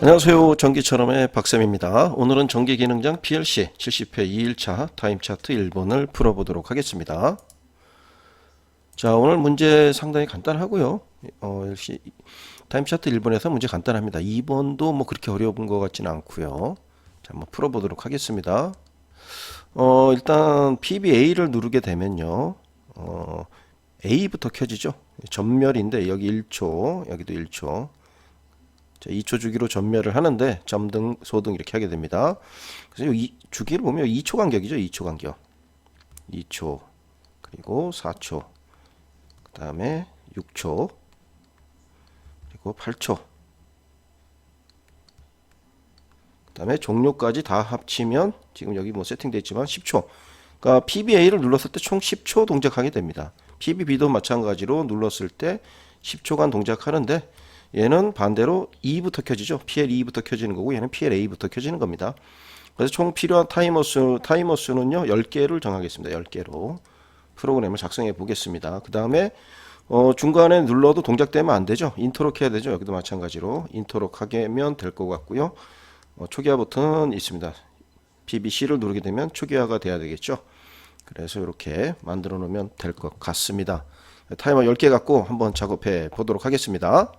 안녕하세요. 전기처럼의 박쌤입니다. 오늘은 전기기능장 PLC 70회 2일차 타임차트 1번을 풀어보도록 하겠습니다. 자, 오늘 문제 상당히 간단하고요. 어, 역시 타임차트 1번에서 문제 간단합니다. 2번도 뭐 그렇게 어려운 것 같지는 않고요. 자, 한번 풀어보도록 하겠습니다. 어, 일단 PBA를 누르게 되면요. 어, A부터 켜지죠. 전멸인데 여기 1초, 여기도 1초. 자, 2초 주기로 전멸을 하는데 점등, 소등 이렇게 하게 됩니다. 그래서 이 주기를 보면 2초 간격이죠. 2초 간격. 2초. 그리고 4초. 그 다음에 6초. 그리고 8초. 그 다음에 종료까지 다 합치면 지금 여기 뭐 세팅되어 있지만 10초. 그러니까 PBA를 눌렀을 때 총 10초 동작하게 됩니다. PBB도 마찬가지로 눌렀을 때 10초간 동작하는데 얘는 반대로 2부터 켜지죠. PL2부터 켜지는 거고 얘는 PLA부터 켜지는 겁니다. 그래서 총 필요한 타이머 수, 타이머 수는요, 10개를 정하겠습니다. 10개로. 프로그램을 작성해 보겠습니다. 그 다음에, 어, 중간에 눌러도 동작되면 안 되죠. 인터록 해야 되죠. 여기도 마찬가지로. 인터록 하면 될 것 같고요. 어, 초기화 버튼 있습니다. PBC를 누르게 되면 초기화가 돼야 되겠죠. 그래서 이렇게 만들어 놓으면 될 것 같습니다. 타이머 10개 갖고 한번 작업해 보도록 하겠습니다.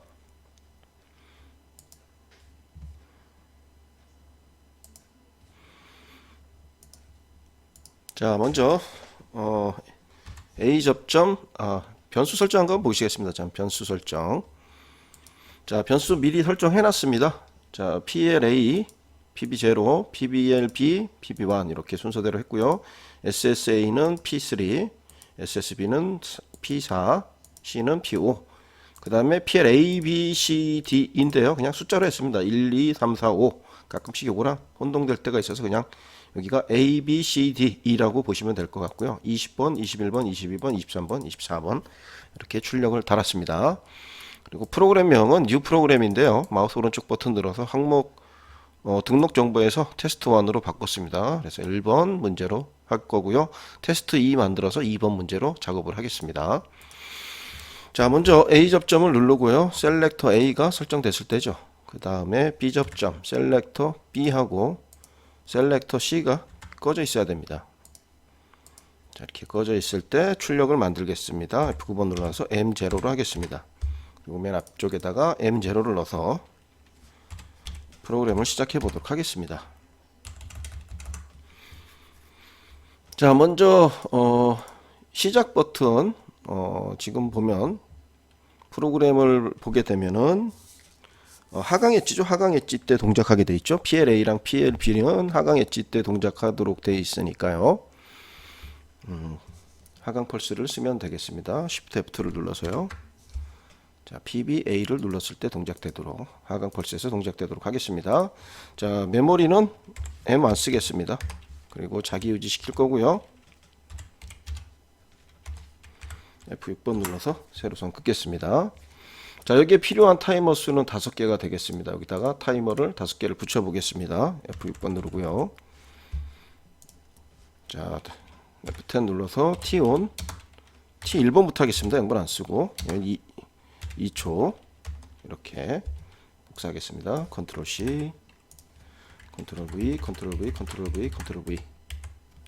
자, 먼저 어, A 접점 아, 변수 설정한 거 보시겠습니다. 자, 변수 설정. 자, 변수 미리 설정해 놨습니다. 자, PLA, PB0, PBLB, PB1 이렇게 순서대로 했고요. SSA는 P3, SSB는 P4, C는 P5. 그다음에 PLA, B, C, D인데요. 그냥 숫자로 했습니다. 1, 2, 3, 4, 5. 가끔씩 요거랑 혼동될 때가 있어서 그냥 여기가 A, B, C, D, E라고 보시면 될 것 같고요. 20번, 21번, 22번, 23번, 24번 이렇게 출력을 달았습니다. 그리고 프로그램명은 뉴 프로그램인데요. 마우스 오른쪽 버튼 눌러서 항목 어, 등록 정보에서 테스트 1으로 바꿨습니다. 그래서 1번 문제로 할 거고요. 테스트 2 만들어서 2번 문제로 작업을 하겠습니다. 자, 먼저 A 접점을 누르고요. 셀렉터 A가 설정됐을 때죠. 그 다음에 B 접점, 셀렉터 B하고 셀렉터 C가 꺼져 있어야 됩니다. 자, 이렇게 꺼져 있을 때 출력을 만들겠습니다. F9번 눌러서 M0로 하겠습니다. 그리고 맨 앞쪽에다가 M0를 넣어서 프로그램을 시작해 보도록 하겠습니다. 자, 먼저 어, 시작 버튼 어, 지금 보면 프로그램을 보게 되면은 어, 하강 엣지죠. 하강 엣지 때 동작하게 돼 있죠. PLA랑 PLB는 하강 엣지 때 동작하도록 돼 있으니까요. 음, 하강 펄스를 쓰면 되겠습니다. Shift F2를 눌러서요. 자, PBA를 눌렀을 때 동작되도록 하강 펄스에서 동작되도록 하겠습니다. 자, 메모리는 M 안 쓰겠습니다. 그리고 자기 유지 시킬 거고요. F6번 눌러서 세로선 긋겠습니다. 자, 여기에 필요한 타이머 수는 다섯 개가 되겠습니다. 여기다가 타이머를 다섯 개를 붙여 보겠습니다. F6번 누르고요. 자, F10 눌러서 T on T1번부터 하겠습니다. 0번 안 쓰고 2, 2초 이렇게 복사하겠습니다. 컨트롤 C 컨트롤 V 컨트롤 V 컨트롤 V 컨트롤 V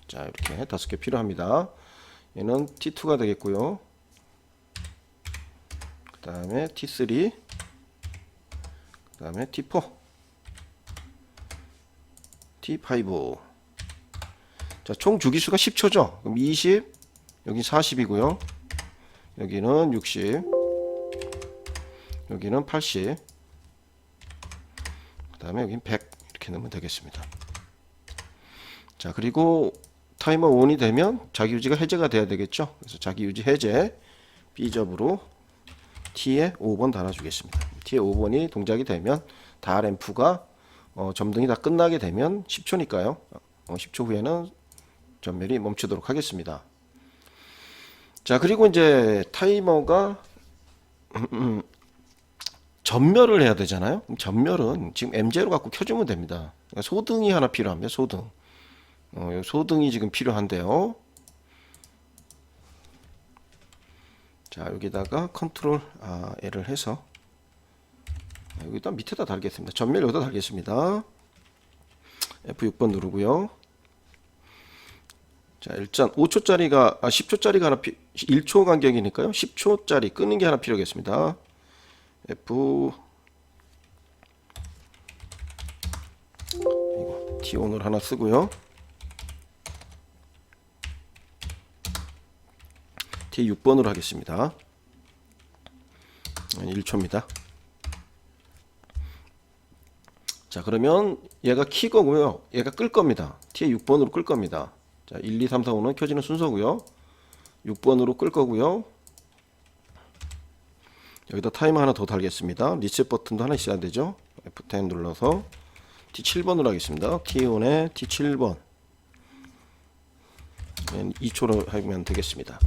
자 이렇게 다섯 개 필요합니다. 얘는 T2가 되겠고요. 그 다음에 T3 그 다음에 T4 T5 자, 총 주기수가 10초죠. 그럼 20, 여기 40이고요. 여기는 60, 여기는 80, 그 다음에 여기는 100 이렇게 넣으면 되겠습니다. 자, 그리고 타이머 온이 되면 자기 유지가 해제가 돼야 되겠죠. 그래서 자기 유지 해제 B접으로 T에 5번 달아주겠습니다. T에 5번이 동작이 되면 다 램프가 어, 점등이 다 끝나게 되면 10초니까요. 어, 10초 후에는 전멸이 멈추도록 하겠습니다. 자, 그리고 이제 타이머가 전멸을 해야 되잖아요. 전멸은 지금 M0 갖고 켜주면 됩니다. 그러니까 소등이 하나 필요합니다. 소등. 어, 소등이 지금 필요한데요. 자, 여기다가 컨트롤 아, L을 해서 자, 여기다 밑에다 달겠습니다. 전멸 여기다 달겠습니다. F6번 누르고요. 자, 일단 5초짜리가 아 10초짜리가 하나 피, 1초 간격이니까요. 10초짜리 끄는 게 하나 필요하겠습니다. F 이거 T 오늘 하나 쓰고요. T 6번으로 하겠습니다. 1초입니다. 자, 그러면 얘가 키 거고요. 얘가 끌 겁니다. T에 6번으로 끌 겁니다. 자, 1, 2, 3, 4, 5는 켜지는 순서고요. 6번으로 끌 거고요. 여기다 타이머 하나 더 달겠습니다. 리셋 버튼도 하나 있어야 되죠. F10 눌러서 T7번으로 하겠습니다. T1에 T7번. 2초로 하면 되겠습니다.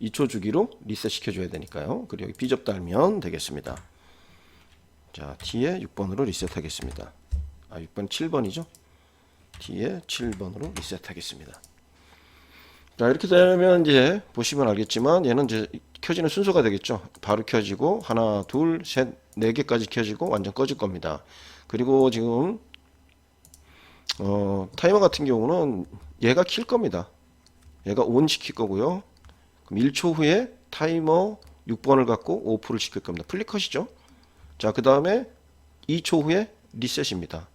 2초 주기로 리셋 시켜줘야 되니까요. 그리고 여기 B접 달면 되겠습니다. 자, T에 6번으로 리셋하겠습니다. 아, 6번 7번이죠? T에 7번으로 리셋하겠습니다. 자, 이렇게 되면 이제 보시면 알겠지만 얘는 이제 켜지는 순서가 되겠죠. 바로 켜지고 하나, 둘, 셋, 네 개까지 켜지고 완전 꺼질 겁니다. 그리고 지금 어, 타이머 같은 경우는 얘가 킬 겁니다. 얘가 온 시킬 거고요. 그럼 1초 후에 타이머 6번을 갖고 오프를 시킬 겁니다. 플리컷이죠. 자, 그 다음에 2초 후에 리셋입니다.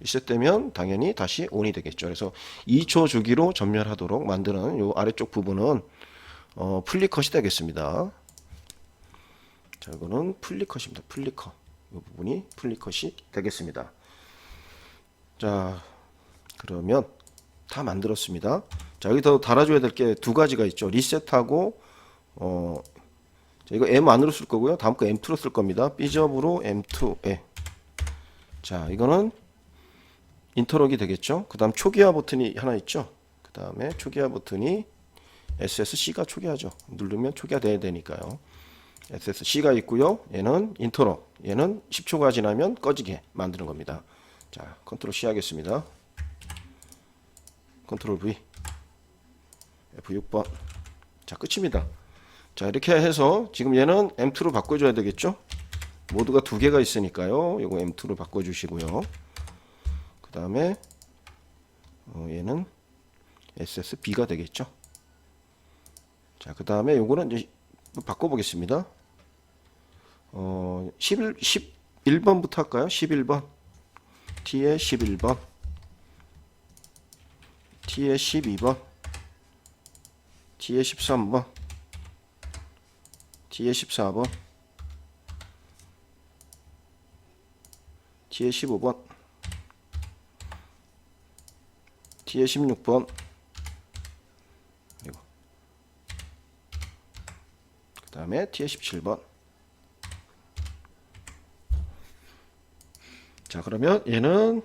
리셋되면 당연히 다시 온이 되겠죠. 그래서 2초 주기로 전멸하도록 만드는 요 아래쪽 부분은 어, 플리컷이 되겠습니다. 자, 이거는 플리컷입니다. 플리컷. 이 부분이 플리컷이 되겠습니다. 자, 그러면 다 만들었습니다. 자, 여기서 달아줘야 될 게 두 가지가 있죠. 리셋하고 어, 자, 이거 M 안으로 쓸 거고요. 다음 거 M2로 쓸 겁니다. B접으로 M2에. 자, 이거는 인터럭이 되겠죠. 그 다음 초기화 버튼이 하나 있죠. 그 다음에 초기화 버튼이 SSC가 초기화죠. 누르면 초기화 돼야 되니까요. SSC가 있고요. 얘는 인터럭. 얘는 10초가 지나면 꺼지게 만드는 겁니다. 자, 컨트롤 C 하겠습니다. 컨트롤 V. F6번. 자, 끝입니다. 자, 이렇게 해서 지금 얘는 M2로 바꿔줘야 되겠죠? 모두가 두 개가 있으니까요. 이거 M2로 바꿔주시고요. 그 다음에 어, 얘는 SSB가 되겠죠? 자, 그 다음에 요거는 이제 바꿔보겠습니다. 어, 11, 11번부터 할까요? 11번. T에 11번. T에 12번. T에 13번. T에 14번. T에 15번. T에 16번. 이거. 그 다음에 T에 17번. 자, 그러면 얘는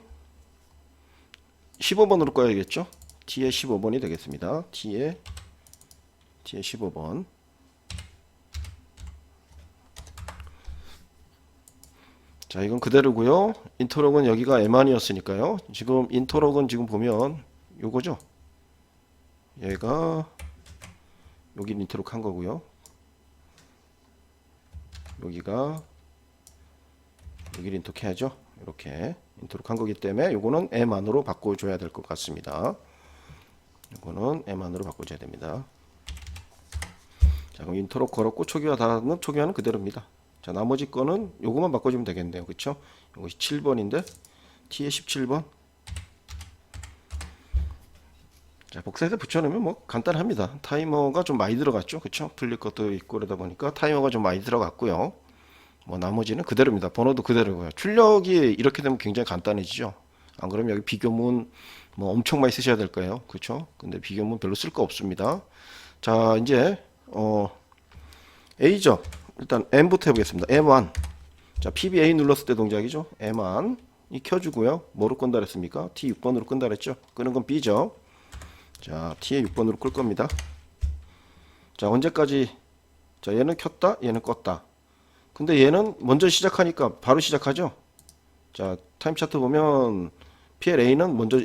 15번으로 꺼야겠죠? T에 15번이 되겠습니다. T에 T에 15번. 자, 이건 그대로고요. 인터록은 여기가 M1이었으니까요. 지금 인터록은 지금 보면 요거죠. 얘가 여기 인터록 한 거고요. 여기가 여기 인터록 해야죠. 이렇게 인터록 한 거기 때문에 요거는 M1으로 바꿔줘야 될 것 같습니다. 요거는 M1으로 바꿔줘야 됩니다. 자, 그럼 인터록 걸었고 초기화 닫는 초기화는 그대로입니다. 자, 나머지 거는 요거만 바꿔주면 되겠네요. 그쵸? 요것이 7번인데, T에 17번. 자, 복사해서 붙여놓으면 뭐 간단합니다. 타이머가 좀 많이 들어갔죠. 그쵸? 풀릴 것도 있고 그러다 보니까 타이머가 좀 많이 들어갔고요. 뭐 나머지는 그대로입니다. 번호도 그대로고요. 출력이 이렇게 되면 굉장히 간단해지죠. 안 그러면 여기 비교문 뭐 엄청 많이 쓰셔야 될 거예요. 그쵸? 근데 비교문 별로 쓸 거 없습니다. 자, 이제, 어, A죠. 일단 M부터 해보겠습니다. M1. 자, PBA 눌렀을 때 동작이죠. M1. 이 켜주고요. 뭐로 끈다 그랬습니까? T6번으로 끈다 그랬죠. 끄는 건 B죠. 자, T에 6번으로 끌 겁니다. 자, 언제까지? 자, 얘는 켰다, 얘는 껐다. 근데 얘는 먼저 시작하니까 바로 시작하죠. 자, 타임 차트 보면 PLA는 먼저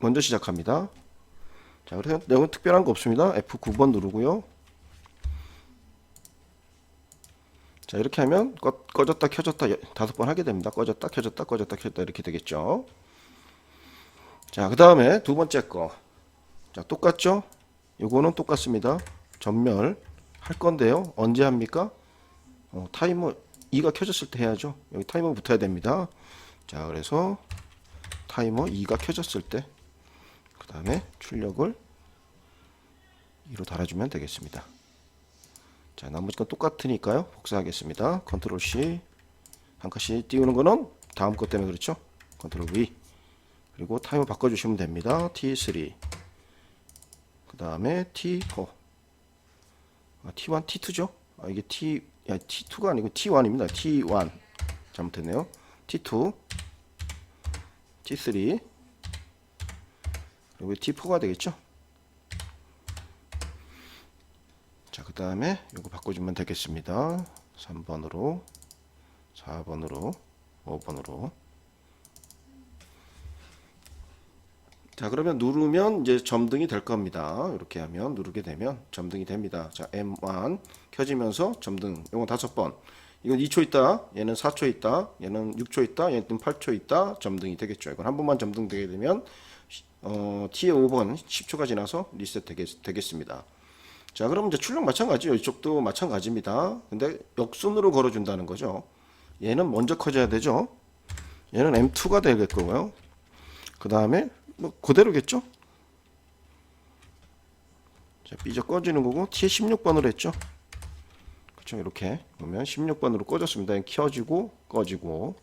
먼저 시작합니다. 자, 그래서 내용은 특별한 거 없습니다. F9번 누르고요. 자 이렇게 하면 꺼, 꺼졌다 켜졌다 여- 다섯 번 하게 됩니다. 꺼졌다 켜졌다 꺼졌다 켜졌다 이렇게 되겠죠. 자 그 다음에 두 번째 거. 자 똑같죠? 요거는 똑같습니다. 전멸 할 건데요. 언제 합니까? 어, 타이머 2가 켜졌을 때 해야죠. 여기 타이머 붙어야 됩니다. 자 그래서 타이머 2가 켜졌을 때 그 다음에 출력을 2로 달아주면 되겠습니다. 자, 나머지 건 똑같으니까요. 복사하겠습니다. 컨트롤 C. 한 칸씩 띄우는 거는 다음 것 때문에 그렇죠. 컨트롤 V. 그리고 타이머 바꿔주시면 됩니다. T3. 그 다음에 T4. 아, T1, T2죠? 아, 이게 T, 야, T2가 아니고 T1입니다. T1. 잘못했네요. T2. T3. 그리고 T4가 되겠죠? 자, 그 다음에 이거 바꿔주면 되겠습니다. 3번으로, 4번으로, 5번으로. 자, 그러면 누르면 이제 점등이 될 겁니다. 이렇게 하면 누르게 되면 점등이 됩니다. 자, M1 켜지면서 점등. 이건 다섯 번. 이건 2초 있다. 얘는 4초 있다. 얘는 6초 있다. 얘는 8초 있다. 점등이 되겠죠. 이건 한 번만 점등되게 되면 어, T의 5번 10초가 지나서 리셋 되겠, 되겠습니다. 자, 그럼 이제 출력 마찬가지요. 이쪽도 마찬가지입니다. 근데 역순으로 걸어준다는 거죠. 얘는 먼저 커져야 되죠. 얘는 M2가 되겠고요. 그 다음에 뭐 그대로겠죠. 자, 삐져 꺼지는 거고 T에 16번으로 했죠. 그렇죠. 이렇게 보면 16번으로 꺼졌습니다. 켜지고 꺼지고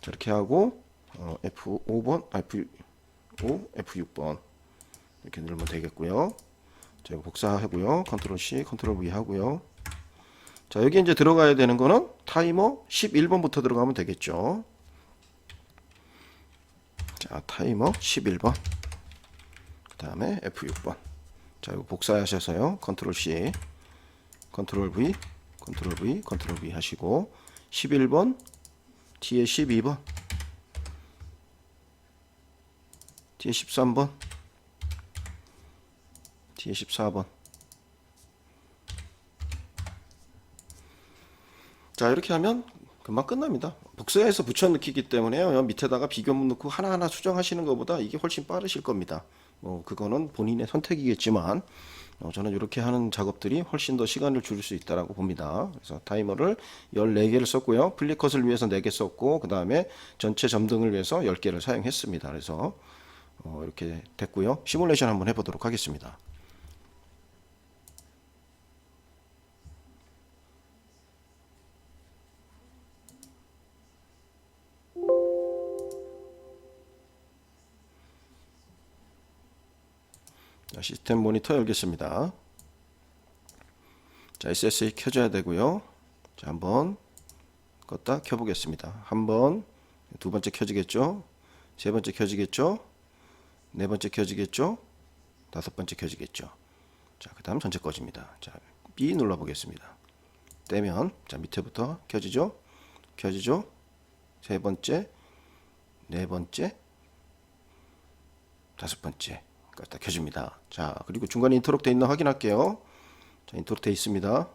자, 이렇게 하고 어, F5번, F5, F6번 이렇게 누르면 되겠고요. 자, 이거 복사하고요. 컨트롤 C, 컨트롤 V 하고요. 자, 여기 이제 들어가야 되는 거는 타이머 11번부터 들어가면 되겠죠. 자, 타이머 11번. 그 다음에 F6번. 자, 이거 복사하셔서요. 컨트롤 C, 컨트롤 V, 컨트롤 V, 컨트롤 V 하시고 11번, T에 12번, T에 13번, T에 14번. 자, 이렇게 하면 금방 끝납니다. 복사해서 붙여넣기기 때문에요. 밑에다가 비교문 넣고 하나하나 수정하시는 것보다 이게 훨씬 빠르실 겁니다. 뭐 그거는 본인의 선택이겠지만 어, 저는 이렇게 하는 작업들이 훨씬 더 시간을 줄일 수 있다라고 봅니다. 그래서 타이머를 14개를 썼고요. 플리컷을 위해서 4개 썼고 그 다음에 전체 점등을 위해서 10개를 사용했습니다. 그래서 어, 이렇게 됐고요. 시뮬레이션 한번 해보도록 하겠습니다. 시스템 모니터 열겠습니다. 자, SSA 켜줘야 되고요. 자, 한번 껐다 켜보겠습니다. 한 번, 두 번째 켜지겠죠? 세 번째 켜지겠죠? 네 번째 켜지겠죠? 다섯 번째 켜지겠죠? 자, 그 다음 전체 꺼집니다. 자, B 눌러보겠습니다. 떼면, 자, 밑에부터 켜지죠? 켜지죠? 세 번째, 네 번째, 다섯 번째. 껐다 켜줍니다. 자, 그리고 중간에 인터록 돼 있나 확인할게요. 자, 인터록 돼 있습니다.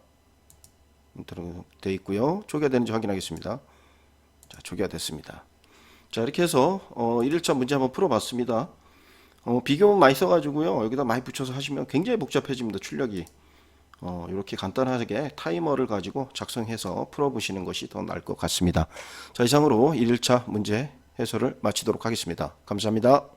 인터록 돼 있고요. 초기화 되는지 확인하겠습니다. 자, 초기화 됐습니다. 자, 이렇게 해서 어, 1일차 문제 한번 풀어봤습니다. 어, 비교문 많이 써가지고요. 여기다 많이 붙여서 하시면 굉장히 복잡해집니다. 출력이. 어, 이렇게 간단하게 타이머를 가지고 작성해서 풀어보시는 것이 더 나을 것 같습니다. 자, 이상으로 1일차 문제 해설을 마치도록 하겠습니다. 감사합니다.